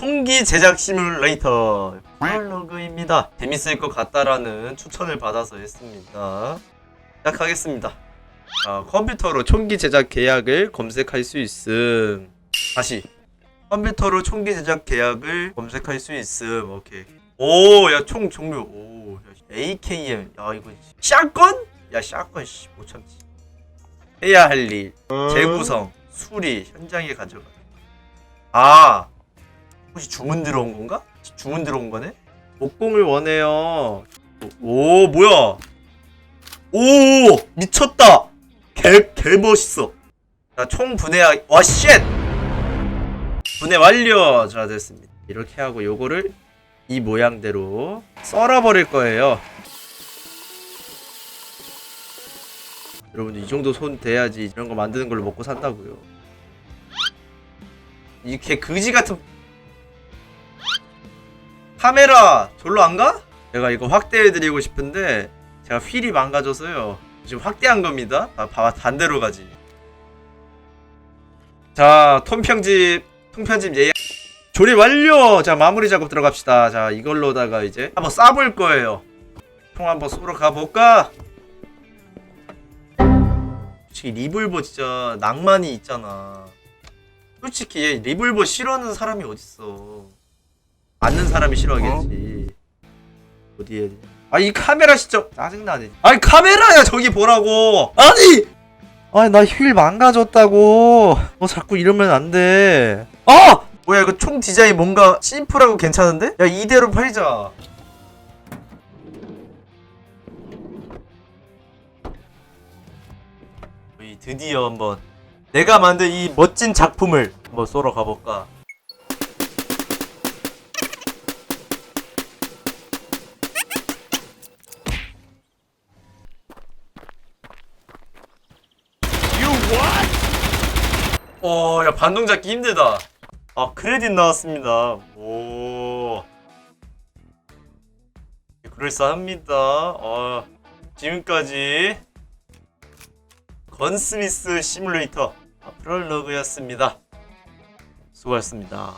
총기 제작 시뮬레이터 프롤로그입니다. 재밌을 것 같다라는 추천을 받아서 했습니다. 시작하겠습니다. 아, 컴퓨터로 총기 제작 계약을 검색할 수 있음. 다시 컴퓨터로 총기 제작 계약을 검색할 수 있음. 오케이. 오, 야 총 종류. 오, 야, AKM. 야 이거 샷건? 야 샷건 씨 못 참지. 해야 할 일. 재구성, 수리, 현장에 가져가. 아, 혹시 주문 들어온 건가? 주문 들어온 거네? 목공을 원해요. 오, 뭐야? 오, 미쳤다. 개, 개 멋있어. 자, 총 분해하, 와, 쉣! 분해 완료! 자, 됐습니다. 이렇게 하고 요거를 이 모양대로 썰어버릴 거예요. 여러분들 이 정도 손 돼야지 이런 거 만드는 걸로 먹고 산다고요. 이개 그지 같은 카메라 절로 안 가? 제가 이거 확대해드리고 싶은데 제가 휠이 망가져서요. 지금 확대한 겁니다. 아, 봐 반대로 가지. 자, 통편집, 통편집 예약. 조립 완료! 자, 마무리 작업 들어갑시다. 자, 이걸로다가 이제 한번 쏴볼 거예요. 총 한번 쏘러 가볼까? 솔직히 리볼버 진짜 낭만이 있잖아. 솔직히 얘 리볼버 싫어하는 사람이 어딨어. 맞는 사람이 싫어하겠지. 어 디에? 아이 카메라 진짜 짜증나네. 아니 카메라야 저기 보라고. 아니. 아니 나 휠 망가졌다고. 너 자꾸 이러면 안 돼. 아! 뭐야 이거 총 디자인 뭔가 심플하고 괜찮은데? 야 이대로 팔자. 드디어 한번 내가 만든 이 멋진 작품을 한번 쏘러 가볼까. 어, 야 반동 잡기 힘들다. 아 크레딧 나왔습니다. 오, 그럴싸합니다. 어, 지금까지 건스미스 시뮬레이터 프롤로그였습니다. 수고하셨습니다.